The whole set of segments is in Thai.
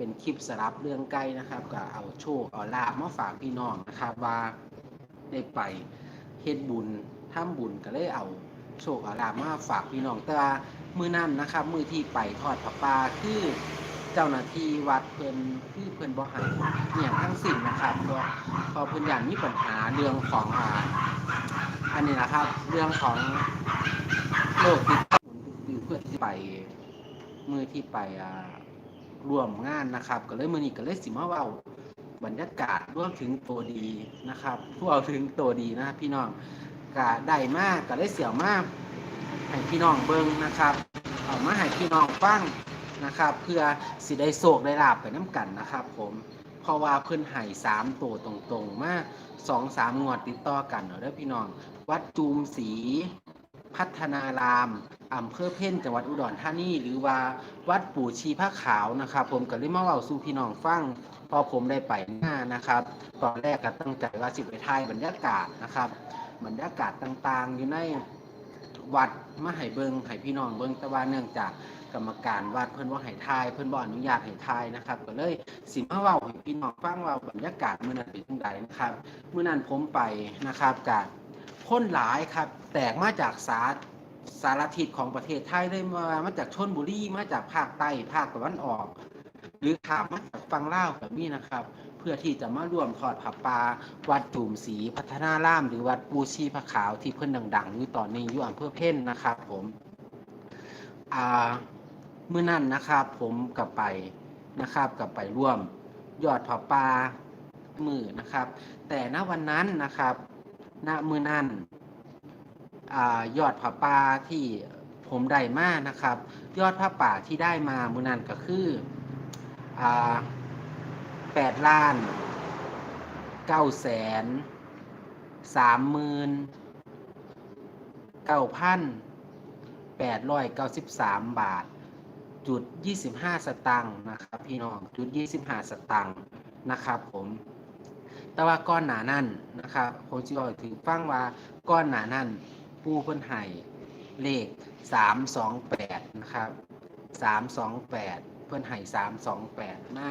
เป็นคลิปสลับเรื่องไกล้นะครับ ก็เอาโชคเอาลาบมาฝากพี่น้องนะครับว่าได้ไปเฮ็ดบุญทำบุญก็เลยเอาโชคเอาลาบมาฝากพี่น้องแต่ว่ามือนั่นนะครับ มือที่ไปทอดผ้าป่าคือเจ้าหน้าที่วัดเพิ่นคือเพิ่นบ่ให้เนี่ยทั้งสิ้นนะครับเพราะเพอเพิ่นอย่ากมีปัญหาเรื่องของอ่าอันนี้นะครับ เรื่องของโรคติดต่อเพื่อที่ไปมือที่ไปอ่า ร่วมงานนะครับ ก็เลยมือนี้ก็เลยสิมาเว้าบรรยากาศรวมถึงตัวดีนะครับพวกเราถึงตัวดีนะครับพี่น้องก็ได้มากก็ได้เสียวมากให้พี่น้องเบิ่งนะครับ เอามาให้พี่น้องฟังนะครับ เพื่อสิได้โศกได้ลาบไปน้ำกันนะครับ ผมเพราะว่าเพิ่นให้สามตัวตรงๆ มาสองสามงวดติดต่อกันเนาะเด้อพี่น้อง วัดจูมศรีพัฒนาราม อำเภอเพ่นจังหวัดอุดรธานีหรือว่าวัดปู่ชีพระขาวนะครับ ผมก็เลยมาเล่าสู่พี่น้องฟังพอผมได้ไปหน้านะครับ ตอนแรกก็ตั้งใจว่าสิไปถ่ายบรรยากาศนะครับ บรรยากาศต่างๆ อยู่ในวัดมาให้เบิงให้พี่น้องเบิงแต่ว่าเนื่องจากกรรมการวัดเพิ่นว่าให้ทาย เพิ่นบ่อนุญาตให้ทายนะครับ ก็เลยสิมาเว้าให้พี่น้องฟังว่าบรรยากาศมื้อนั้นเป็นจังไดนะครับมื้อนั้นผมไปนะครับกับคนหลายครับแตกมาจากสา สารทิศของประเทศไทยเลยมามาจากชนบุรีมาจากภาคใต้ภาคตะวันออก หรือขามมาจากฝั่งลาวแบบนี้นะครับ เพื่อที่จะมาร่วมทอดผับปลาวัดจุ่มศรีพัฒนาร่าม หรือวัดปูชีพระขาวที่เพิ่นดังๆอยู่ตอนนี้อยู่อำเภอเพ่นนะครับ ผมอ่าเมื่อนั้นนะครับ ผมกลับไปนะครับกลับไปร่วมยอดผับปลามือนะครับ แต่ณวันนั้นนะครับณมือนั้น อยอดผับปลาที่ผมได้มานะครับ ยอดผ้าป่าที่ได้มามือนั้นก็คืออ่าแปดล้านเก้าแสนสามหมื่นเก้าพันแปดร้อยเก้าสิบสามบาท จุดยี่สิบห้าสตังค์นะครับ พี่น้องจุดยี่สิบห้าสตังค์นะครับ ผมแต่ว่าก้อนหนานั่นนะครับผมจะบอกถึงฟังว่าก้อนหนานั่น ปูเพิ่นไห้เลขสามสองแปดนะครับสามสองแปดเพิ่นไห้สามสองแปดหน้า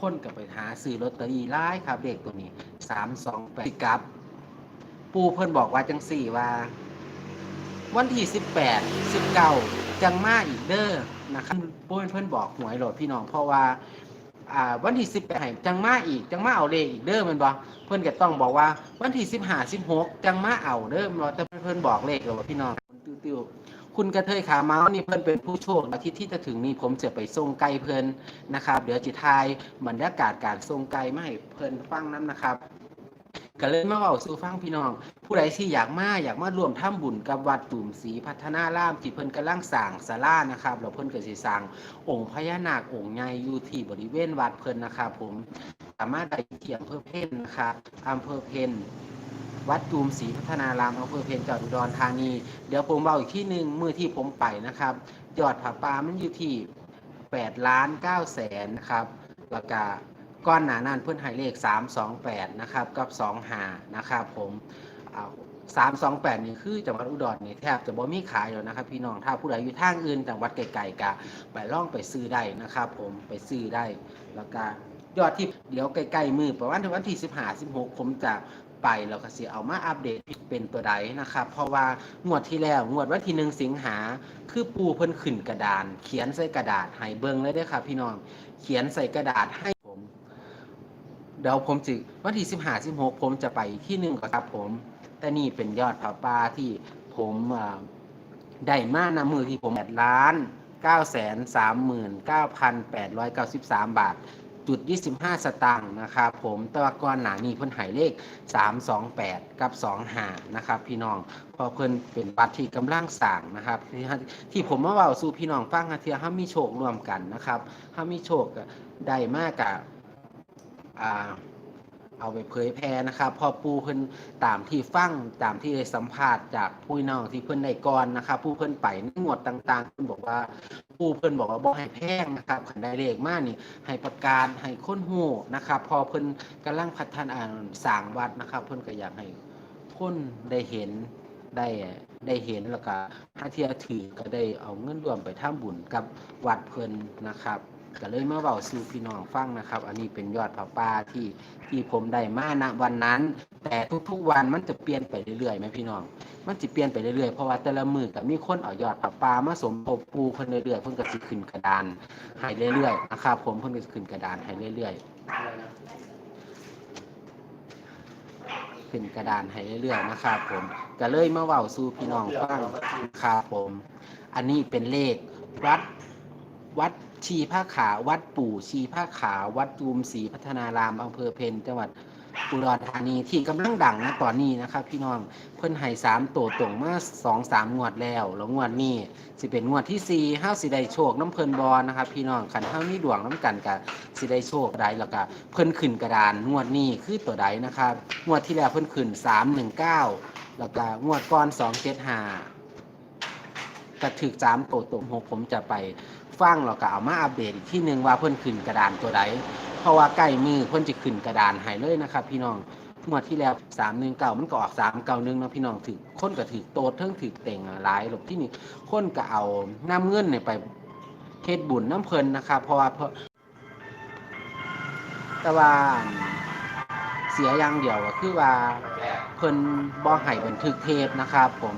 คนกับไปหาซื้อลอตเตอรี่ร้ายครับเด็กตัวนี้สามสองแปดกับ ปูเพิ่นบอกว่าจังสี่ว่า วันที่สิบแปดสิบเก้าจังมาอีกเด้อนะครับปูเพิ่นบอกหวยโหลดพี่น้องเพราะว่า อ่าวันที่สิบแปดจังมาอีก จังมาเอาเลขอีกเด้อมันบอกเพื่อนก็ต้องบอกว่าวันที่สิบห้าสิบหกจังมาเอาเด้อมันบ่แต่เพื่อนบอกเลขโหลดพี่น้องติ้วๆคุณกระเทยขาเมาส์นี่เพื่อนเป็นผู้โชคอาทิตย์ที่จะถึงนี้ผมจะไปส่งไก่เพื่อนนะครับ เดี๋ยวจิทายบรรยากาศการส่งไก่มาให้เพื่อนฟังน้ำนะครับ ก็เลยมาเว้าสู่ฟังพี่น้อง ผู้ใดที่อยากมาอยากมาร่วมทำบุญกับวัดตุ่มศรีพัฒนารามที่เพิ่นกำลังสร้างศาลานะครับแล้วเพิ่นก็สิสร้างองค์พญานาคองค์ใหญ่อยู่ที่บริเวณวัดเพิ่นนะครับผมสามารถได้ที่อำเภอเพ่นนะครับอำเภอเพ่นวัดจูมศรีพัฒนารามอำเภอเพียงจังหวัดอุดรธานี เดี๋ยวผมเอาอีกที่หนึ่งมือที่ผมไปนะครับ ยอดผาปามันอยู่ที่8ล้าน9แสนนะครับแล้วก็ ก้อนหนานั่นเพื่อนใหายเลข 328 นะครับ กับ2หานะครับผมเอา328นี่คือจังหวัดอุดรนี่แทบจะบ่มีขายแล้วนะครับ พี่น้องถ้าผู้ใดอยู่ทางอื่นจังหวัดไกลๆกะไปล่องไปซื้อได้นะครับ ผมไปซื้อได้แล้วก็ยอดที่เดี๋ยวใกล้ๆมือประมาณวันที่15 16ผมจะไปแล้วก็สิเอามาอัปเดตเป็นตัวใดนะครับ เพราะว่างวดที่แล้วงวดวันที่หนึ่งสิงหาคือปูเพิ่นขึ้นกระดาน เขียนใส่กระดาษให้เบิ่งเลยด้อครับ พี่น้องเขียนใส่กระดาษให้ เดี๋ยวผมจิวันที่15 16ผมจะไปที่หนึ่งก่อนครับผม แต่นี่เป็นยอดผาป่าที่ผมได้มานะมือที่ผม8ล้าน9แสน39,893บสามบาทจุด25 สตางค์นะครับผมแตะวก่อนหนานีเพิ่นหายเลข 328 กับ2หานะครับพี่น้องพอเพิ่นเป็นวัดที่กำลังสร้างนะครับที่ที่ผมมาเว้าสู่พี่น้องฟังเทียเฮามีโชครวมกันนะครับเฮามีโชคได้มากกับ อ่าเอาไปเผยแพร่นะครับพอปูเพิ่นตามที่ฟังตามที่ได้สัมภาษณ์จากผู้น้องที่เพิ่นได้ก่อนนะครับผู้เพิ่นไปในงวดต่างๆเพิ่นบอกว่าผู้เพิ่นบอกว่าบ่ให้แพงนะครับขันได้เลขมานี่ให้ประกาศให้คนฮู้นะครับพอเพิ่นกำลังพัฒนาสร้างวัดนะครับ เพิ่นก็อยากให้คนได้เห็นได้ได้เห็นแล้วก็ถ้าเที่ยถือก็ได้เอาเงินรวมไปทำบุญกับวัดเพิ่นนะครับ ก็เลยมาเว้าสู่พี่น้องฟังนะครับ อันนี้เป็นยอดผ้าป่าที่ที่ผมได้มาณวันนั้น แต่ทุกๆวันมันจะเปลี่ยนไปเรื่อยๆไหมพี่น้อง มันจะเปลี่ยนไปเรื่อยๆเพราะว่าแต่ละมือก็มีคนเอายอดผ้าป่ามาสมทบปูเพิ่นเรื่อยๆเพิ่นก็สิขึ้นกระดานให้เรื่อยๆนะครับผมเพิ่นก็สิขึ้นกระดานให้เรื่อยๆขึ้นกระดานให้เรื่อยๆนะครับผมก็เลยมาเว้าสู่พี่น้องฟังครับผม อันนี้เป็นเลขวัดวัด ชีผ้าขาววัดปู่ชีผ้าขาววัดตูมศรีพัฒนารามอำเภอเพนจังหวัดอุดรธานีที่กำลังดังนะตอนนี้นะครับ พี่น้องเพิ่นให้สามโตตรงมาสองสามงวดแล้ว แล้วงวดนี้สิเป็นงวดที่สี่ห้าสิได้โชคน้ำเพิ่นบอลนะครับ พี่น้องขันเท่านี้ดวงน้ำกันกับสิได้โชคใดแล้วก็เพิ่นขึ้นกระดานงวดนี้คือตัวใดนะครับงวดที่แล้วเพิ่นขึ้นสามหนึ่งเก้าแล้วก็งวดก้อนสองเจ็ดห้ากระถึกสามโตตรงหกผมจะไป ฟังแล้วก็เอามาอัปเดตอีกที่หนึ่งว่าเพิ่นขึ้นกระดานตัวใดเพราะว่าใกล้มือเพิ่นจะขึ้นกระดานให้เลยนะครับ พี่น้องงวดที่แล้วสามหนึ่งเก่ามันก็ออกสามเก่าหนึ่งนะพี่น้องถือค้นก็ถือโตเทิงถือเต่งหลายหลบที่นี่ค้นก็เอาน้ำเงินเนี่ยไปเฮ็ดบุญน้ำเพลินนะครับเพราะว่าเพราะแต่ว่าเสียอย่างเดียวก็คือว่าเพิ่นบ่ให้บันทึกเทปนะครับ ผม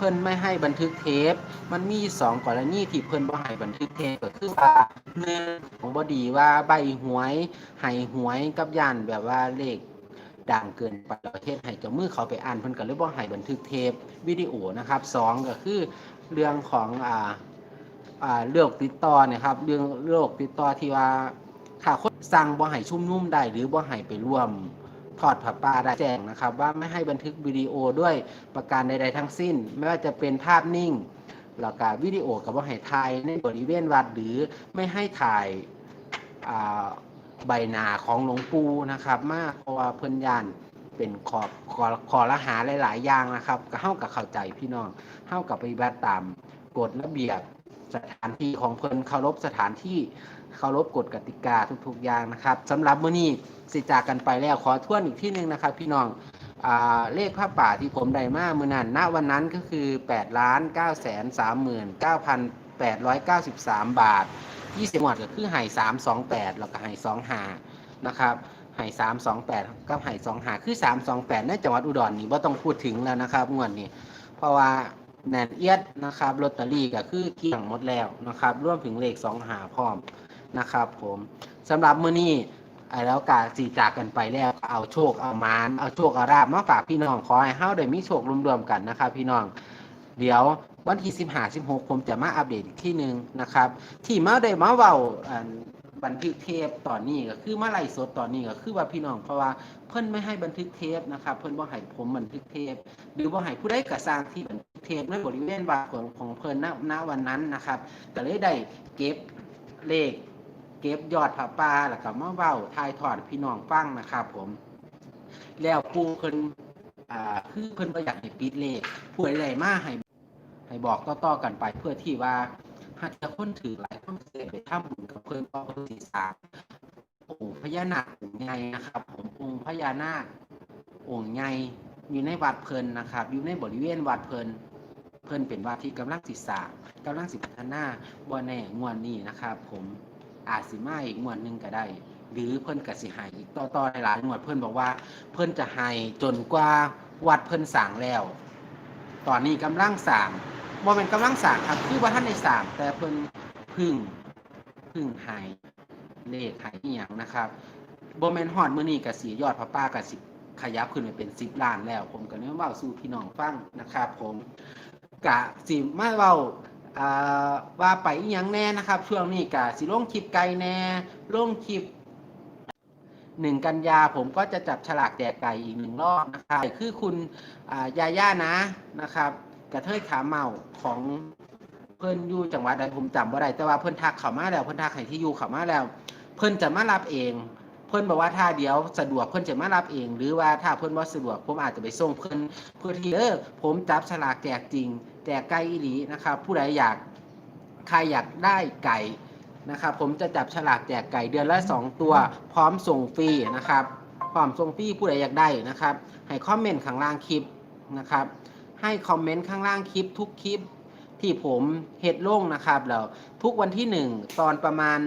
เพิ่นไม่ให้บันทึกเทป มันมีสองกรณีที่เพิ่นบ่ให้บันทึกเทปก็คือว่าหนึ่งของบดีว่าใบหวยให้หวยกับย่านแบบว่าเลขดังเกินไปประเทศให้กับมือเขาไปอ่านเพิ่นก็เลยบ่ให้บันทึกเทปวิดีโอนะครับสองก็คือเรื่องของอ่าอ่าเรื่องติดต่อนี่ยครับ เรื่องโรคติดต่อที่ว่าถ้าคนสั่งบ่ให้ชุมนุมได้หรือบ่ให้ไปร่วม ทอดผับปลาได้แจ้งนะครับ ว่าไม่ให้บันทึกวิดีโอด้วยประการใดๆทั้งสิ้น ไม่ว่าจะเป็นภาพนิ่งแล้วก็วิดีโอกับว่าให้ถ่ายในบริเวณวัดหรือไม่ให้ถ่ายใบหน้าของหลวงปู่นะครับมากเพราะว่าเพิ่นยานเป็นขอบขอขอละหาหลาย ๆ อย่างนะครับก็เข้ากับเข้าใจพี่น้องเข้ากับปฏิบัติตามกฎระเบียบสถานที่ของเพิ่นเคารพสถานที่เคารพกฎกติกาทุก ๆ อย่างนะครับสำหรับมื้อนี้ สิจากกันไปแล้วขอทวนอีกที่หนึ่งนะครับ พี่น้องอเลขผ้าป่าที่ผมได้มาเมื่อนั้นณวันนั้นก็คือ8ล้าน9แสน39,893 บาท20หมวดก็คือไห่328 แล้วก็ไห่25นะครับไห่328กับไห่25คือ 328ในจังหวัดอุดรนี่ว่าต้องพูดถึงแล้วนะครับงวดนี้เพราะว่าแนนเอียดนะครับลอตเตอรี่ก็คือเกลี้ยงหมดแล้วนะครับรวมถึงเลข2หาพร้อมนะครับผมสำหรับมื้อนี้ แล้วกาสีจากกันไปแล้วเอาโชคเอามานเอาโชคเอาราบมาฝากพี่น้องขอให้เฮาได้มีโชครวมๆกันนะครับพี่น้องเดี๋ยววันที่15 16ผมจะมาอัปเดตอีกที่หนึ่งนะครับ ที่มาได้มาเว้าอันบันทึกเทปตอนนี้ก็คือมาไล่สดตอนนี้ก็คือว่าพี่น้องเพราะว่าเพิ่นไม่ให้บันทึกเทปนะครับ เพิ่นบ่ให้ผมบันทึกเทป หรือบ่ให้ผู้ใดกระสร้างที่บันทึกเทปในบริเวณวัดของของเพิ่นณณวันนั้นนะครับก็เลยได้เก็บเลข เก็บยอดผ้าป่าแล้วก็มาเว้าทายทอดพี่น้องฟังนะครับผม แล้วปูเพิ่นอ่าคือเพิ่นบ่อยากให้ปิดเลขผู้ใดๆมาให้ให้บอกต่อๆกันไปเพื่อที่ว่าหากจะคนถือหลายคนเสียไปทำบุญกับเพิ่นก็เพิ่นสิสร้าองค์พญานาคองค์ใหญ่นะครับ ผมองค์พญานาคองค์ใหญ่อยู่ในวัดเพิ่นนะครับ อยู่ในบริเวณวัดเพิ่นเพิ่นเป็นวัดที่กำลังสิสร้างกำลังสิพัฒนาบ่แน่งวดนี้นะครับ ผม อาจสิมาอีกงวดหนึ่งก็ได้ หรือเพิ่นก็สิให้อีกต่อต่อหลายๆงวดเพิ่นบอกว่า เพิ่นจะให้จนกว่าวัดเพิ่นสร้างแล้ว ตอนนี้กำลังสร้างบ่แม่นกำลังสร้างครับคือว่าท่านได้สร้างแต่เพิ่นพึ่งพึ่งให้เลขให้อีหยังนะครับบ่แม่นฮอดมื้อนี้ก็สิยอดพระป้าก็สิขยับขึ้นไปเป็น10ล้านแล้ว ผมก็เลยเว้าสู่พี่น้องฟังนะครับ ผมกะสิมาเว้า ว่าไปอีหยังแน่นะครับ ช่วงนี้กะสิลงคลิปไกลแน่ลงคลิปหนึ่งกันยาผมก็จะจับฉลากแจกไก่อีกหนึ่งรอบนะครับคือคุณยาย่านะนะครับกระเทยขาเมาของเพิ่อนอยู่จังหวัดใดผมจำบ่ได้แต่ว่าเพิ่อนทักเขามาแล้ว เพิ่อนทักให้ที่อยู่เขามาแล้ว เพิ่อนจะมารับเอง เพิ่อนบอกว่าถ้าเดี๋ยวสะดวกเพิ่อนจะมารับเอง หรือว่าถ้าเพิ่อนบ่สะดวกผมอาจจะไปส่งเพิ่อนเพื่อที่เออผมจับฉลากแจกจริง แจกไก่อีหลีนะครับ ผู้ใดอยากใครอยากได้ไก่นะครับ ผมจะจับฉลากแจกไก่เดือนละ 2 ตัว พร้อมส่งฟรีนะครับ พร้อมส่งฟรีผู้ใดอยากได้นะครับ ให้คอมเมนต์ข้างล่างคลิปนะครับ ให้คอมเมนต์ข้างล่างคลิปทุกคลิปที่ผมเฮ็ดลงนะครับแล้วทุกวันที่ 1 ตอนประมาณ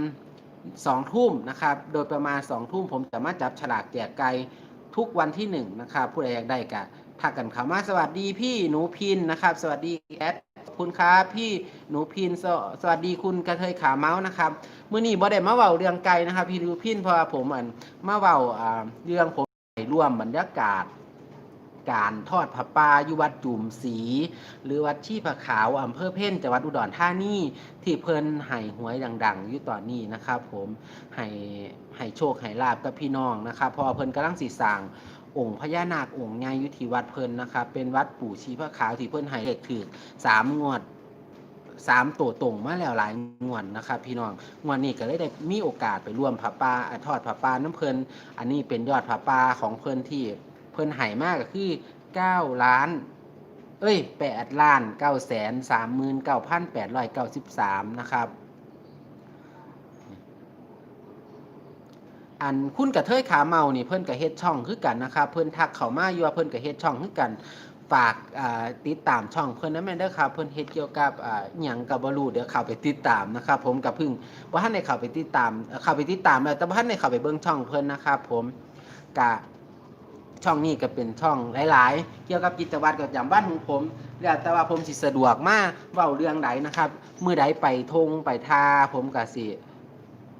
สองทุ่มนะครับ โดยประมาณสองทุ่มผมจะมาจับฉลากแจกไก่ทุกวันที่หนึ่งนะครับผู้ใดอยากได้กะ ทักกันเข้ามาสวัสดีพี่หนูพินนะครับ สวัสดีแอดคุณครับพี่หนูพินสวสวัสดีคุณกระเทยขาเมาส์นะครับมื่อนี้บ่ได้มาเว้าเรื่องไก่นะครับ พี่หนูพินเพราะว่าผมอันมาเว้าอ่าเรื่องผมร่วมบรรยากาศ การทอดผ้าป่าอยู่วัดจุ่มสี หรือวัดชีผาขาวอำเภอเพ่นจังหวัดอุดรธานีที่เพิ่นให้หวยดังๆอยู่ตอนนี้นะครับ ผมให้ให้โชคให้ลาบกับพี่น้องนะครับพอเพิ่นกำลังสิสร้าง องค์พญานาคองค์ใหญ่อยู่ที่วัดเพิ่นนะครับเป็นวัดปู่ชีพระขาวที่เพิ่นให้เลขถือสามงวดสามตัวตรงมาแล้วหลายงวดนะครับพี่น้องงวดนี้ก็เลยได้มีโอกาสไปร่วมผาป่าทอดผาป่าน้ำเพิ่นอันนี้เป็นยอดผาป่าของเพิ่นที่เพิ่นให้มากก็คือ9ล้าน เอ้ยแปดล้านเก้าแสนสามหมื่นเก้าพันแปดร้อยเก้าสิบสามนะครับ อันคุณกระเทยขาเมานี่เพิ่นกับเฮ็ดช่องคือกันนะครับเพิ่นทักเขามาอยู่ว่าเพิ่นกับเฮ็ดช่องคือกันฝากติดตามช่องเพิ่นนะแม่นเด้อครับเพิ่นเฮ็ดเกี่ยวกับอ่าหยังก็บ่รู้เดี๋ยวเข้าไปติดตามนะครับ ผมกับพึ่งบ่ทันได้เข้าไปติดตามเอ่อเข้าไปติดตามแล้วแต่บ่ทันได้เข้าไปเบิ่งช่องเพิ่นนะครับ ผมกะช่องนี้ก็เป็นช่องหลาย ๆ เกี่ยวกับกิจวัตรประจำบ้านของผมแล้วแต่ว่าผมสิสะดวกมากเว้าเรื่องใดนะครับมือใดไปทงไปทาผมก็สิ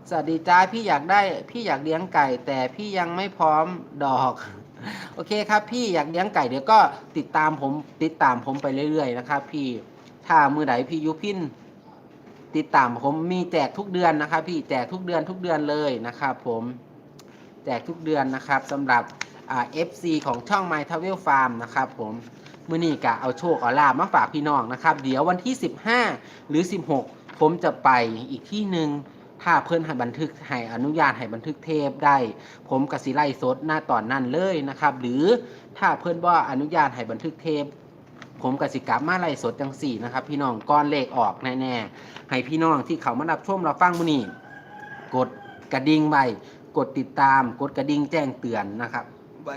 สวัสดีจ้าพี่อยากได้ พี่อยากเลี้ยงไก่ แต่พี่ยังไม่พร้อมดอก โอเคครับ พี่อยากเลี้ยงไก่เดี๋ยวก็ติดตามผมติดตามผมไปเรื่อยๆนะครับพี่ถ้ามือใดพี่ยุพินติดตามผมมีแจกทุกเดือนนะครับพี่แจกทุกเดือนทุกเดือนเลยนะครับผมแจกทุกเดือนนะครับสำหรับเอ่า FC ของช่อง My Travel Farm นะครับผมมือนี้กะเอาโชคเอาลาบมาฝากพี่น้องนะครับ เดี๋ยววันที่ 15 หรือ 16 ผมจะไปอีกที่หนึ่ง ถ้าเพิ่นให้บันทึกให้อนุญาตให้บันทึกเทปได้ ผมกสิไล่สดหน้าตอนนั้นเลยนะครับ หรือถ้าเพิ่นว่าอนุญาตให้บันทึกเทป ผมกสิกลับมาไล่สดจังสี่นะครับ พี่น้องก้อนเลขออกแน่ๆให้พี่น้องที่เขามารับชมเราฟังมื้อนี้กดกระดิ่งไว้กดติดตาม กดกระดิ่งแจ้งเตือนนะครับไว้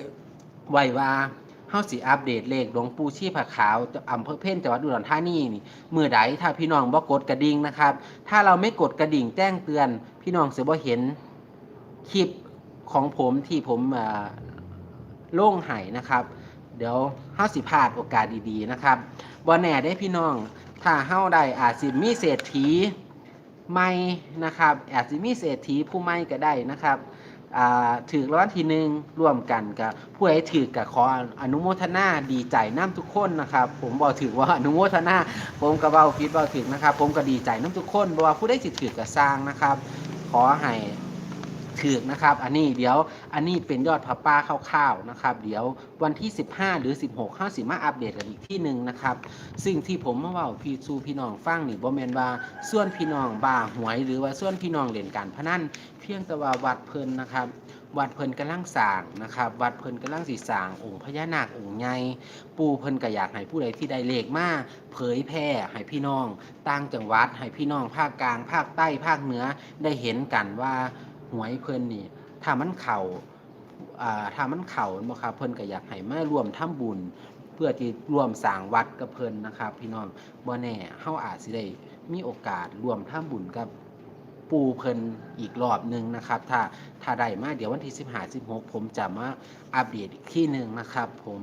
ไว้ว่าเฮาสิอัปเดตเลขหลวงปู่ชีพขาวอำเภอเพ่นจังหวัดอุดรธานีนี่เมื่อใดถ้าพี่น้องบ่กดกระดิ่งนะครับ ถ้าเราไม่กดกระดิ่งแจ้งเตือน พี่น้องเสิบ่เห็นคลิปของผมที่ผมอ่อโล่งไห้นะครับ เดี๋ยวเฮาสิพลาดโอกาสดีๆนะครับบ่แน่ได้พี่น้อง ถ้าเฮาได้อาจสิมีเศรษฐีใหม่นะครับอาจสิมีเศรษฐีผู้ใหม่ก็ได้นะครับ ถือรางวัลที่หนึ่งร่วมกันกับผู้ใดถือกับขออนุโมทนาดีใจน้ำทุกคนนะครับ ผมบอกถือว่าอนุโมทนาผมกับเบาคิดบอกถือนะครับ ผมก็ดีใจน้ำทุกคนบอกว่าผู้ได้สิถือกับสร้างนะครับ ขอให้ ถือนะครับ อันนี้เดี๋ยวอันนี้เป็นยอดผับป้าคร่าวๆนะครับ เดี๋ยววันที่ 15 หรือ 16ข้าสิมาอัปเดตกันอีกที่หนึ่งนะครับ ซึ่งที่ผมมาว่าพี่สู่พี่น้องฟังนี่บ่แมนว่าส่วนพี่น้องบ้าหวยหรือว่าส่วนพี่น้องเล่นการพนันเพียงแต่ว่าวัดเพลินนะครับวัดเพิ่นกำลังสร้างนะครับ วัดเพิ่นกำลังสิสร้างองค์พญานาคองค์ใหญ่ปู่เพิ่นก็อยากให้ผู้ใดที่ได้เลขมาเผยแพร่ให้พี่น้องต่างจังหวัดให้พี่น้องภาคกลาง ภาคใต้ภาคเหนือได้เห็นกันว่า วยเพิ่นนี่ ถ้ามันเข่าอ่าถ้ามันเข่าบ่ครับเพิ่นก็อยากให้มาร่วมทำบุญ เพื่อที่ร่วมสร้างวัดกับเพิ่นนะครับ พี่น้องบ่แน่เฮาอาจสิได้มีโอกาสร่วมทำบุญกับปูเพิ่นอีกรอบหนึ่งนะครับ ถ้าถ้าได้มาเดี๋ยววันที่15 16 ผมจะมาอัปเดตอีกที่หนึ่งนะครับ ผม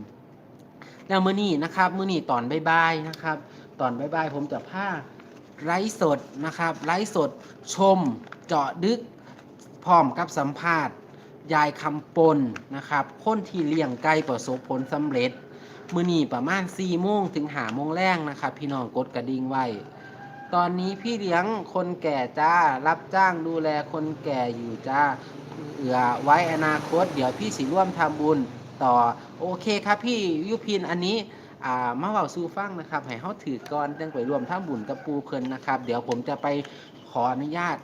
แล้วมื้อนี้นะครับมื้อนี้ตอนบ่ายๆนะครับ ตอนบ่ายๆผมจะพาไลฟ์สดนะครับไลฟ์สดชมเจาะดึก พร้อมกับสัมภาษณ์ยายคำปนนะครับคนที่เลี้ยงไก่ประสบผลสำเร็จ มือนีประมาณ4โมงถึงหาโมงแรงนะครับพี่น้องกดกระดิ่งไว้ ตอนนี้พี่เลี้ยงคนแก่จ้ารับจ้างดูแลคนแก่อยู่จ้าเอือไว้อนาคต เดี๋ยวพี่สิร่วมทำบุญต่อโอเคครับพี่ยุพินอันนี้อ่ามาเว้าสู่ฟังนะครับให้เฮาถือก่อนจังไปรวมทำบุญกับปูเพลินนะครับ เดี๋ยวผมจะไปขออนุญาต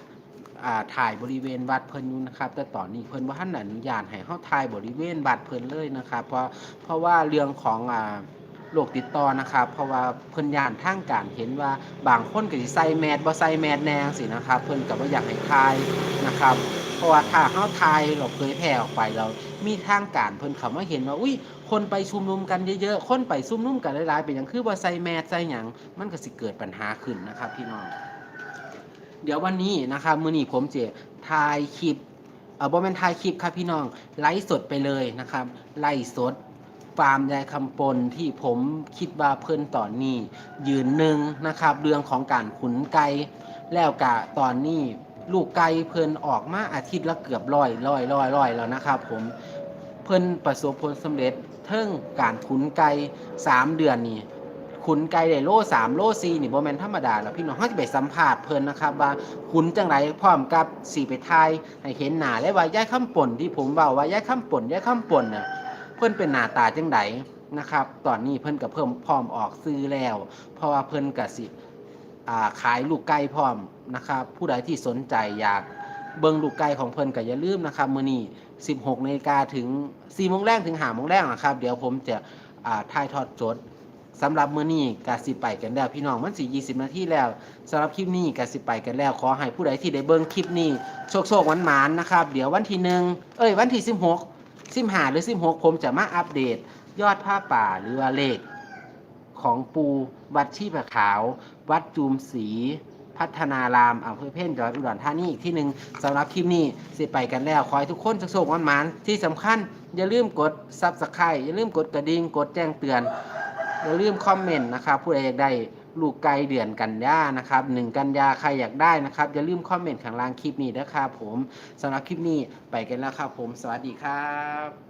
ถ่ายบริเวณวัดเพิ่นอยู่นะครับ แต่ตอนนี้เพิ่นว่าท่านอนุญาตให้เฮาถ่ายบริเวณวัดเพิ่นเลยนะครับ เพราะเพราะว่าเรื่องของอ่าโรคติดต่อนะครับ เพราะว่าเพิ่นยานทางการเห็นว่าบางคนก็สิใส่แมสบ่ใส่แมสแนงสินะครับ เพิ่นก็บ่อยากให้ถ่ายนะครับ เพราะว่าถ้าเฮาถ่ายเราเผยแพร่ออกไปเรา มีทางการเพิ่นเขามาเห็นว่าอุ้ยคนไปชุมนุมกันเยอะๆ คนไปชุมนุมกันหลายๆเป็นหยังคือบ่ใส่แมสใส่หยังมันก็สิเกิดปัญหาขึ้นนะครับ พี่น้อง เดี๋ยววันนี้นะครับมื้อนี้ผมเจะถ่ายคลิปเออบ่แมนถ่ายคลิปครับพี่น้องไลฟ์สดไปเลยนะครับไลฟ์สดฟาร์มยายคำปนที่ผมคิดว่าเพิ่นตอนนี้ ยืนหนึ่งนะครับ เรื่องของการขุนไก่แล้วกะตอนนี้ลูกไก่เพิ่นออกมาอาทิตย์ละเกือบร้อยร้อยร้อยร้อยแล้วนะครับ ผมเพิ่นประสบผลสำเร็จเทิงการขุนไก่สามเดือนนี่ ขุนไก่ได้โล่สามโล่สี่นี่บ่แม่นธรรมดาแล้วพี่น้องเฮาจะไปสัมภาษณ์เพิ่นนะครับว่าขุนจังไรพร้อมกับสีไปทายให้เห็นหน้าและว่ายายคำป่นที่ผมเว้าว่ายายคำป่นยายคำป่นน่ะเพิ่นเป็นหน้าตาจังไดนะครับ ตอนนี้เพิ่นก็เพิ่มพร้อมออกซื้อแล้ว เพราะว่าเพิ่นก็สิอ่ขายลูกไก่พร้อมนะครับ ผู้ใดที่สนใจอยากเบิ่งลูกไก่ของเพิ่นก็อย่าลืมนะครับมื้อนี้ 16นาฬิกาถึง4โมงแรกถึง5โมงแรกนะครับ เดี๋ยวผมจะอ่าถ่ายทอดสด สำหรับมื้อนี้ก็สิไปกันแล้วพี่น้องมันสิ20นาทีแล้วสำหรับคลิปนี้ก็สิไปกันแล้ว ขอให้ผู้ใดที่ได้เบิ่งคลิปนี้โชคโชคหวานๆนะครับ เดี๋ยววันที่หนึ่งเอ้ยวันที่16 15หรือ16ผมจะมาอัปเดต ยอดผ้าป่าหรือว่าเลข ของปูวัดชีพขาว วัดจูมศรีพัฒนารามอำเภอเพ่นจังหวัดอุดรธานีอีกที่หนึ่งสำหรับคลิปนี้สิไปกันแล้ว ขอให้ทุกคนสุขๆมันๆที่สำคัญอย่าลืมกดซับสไครต์อย่าลืมกดกระดิ่งกดแจ้งเตือน อย่าลืมคอมเมนต์นะครับผู้ใดอยากได้ลูกไก่เดือนกันยานะครับหนึ่งกันยาใครอยากได้นะครับอย่าลืมคอมเมนต์ข้างล่างคลิปนี้นะครับผมสำหรับคลิปนี้ไปกันแล้วครับผม สวัสดีครับ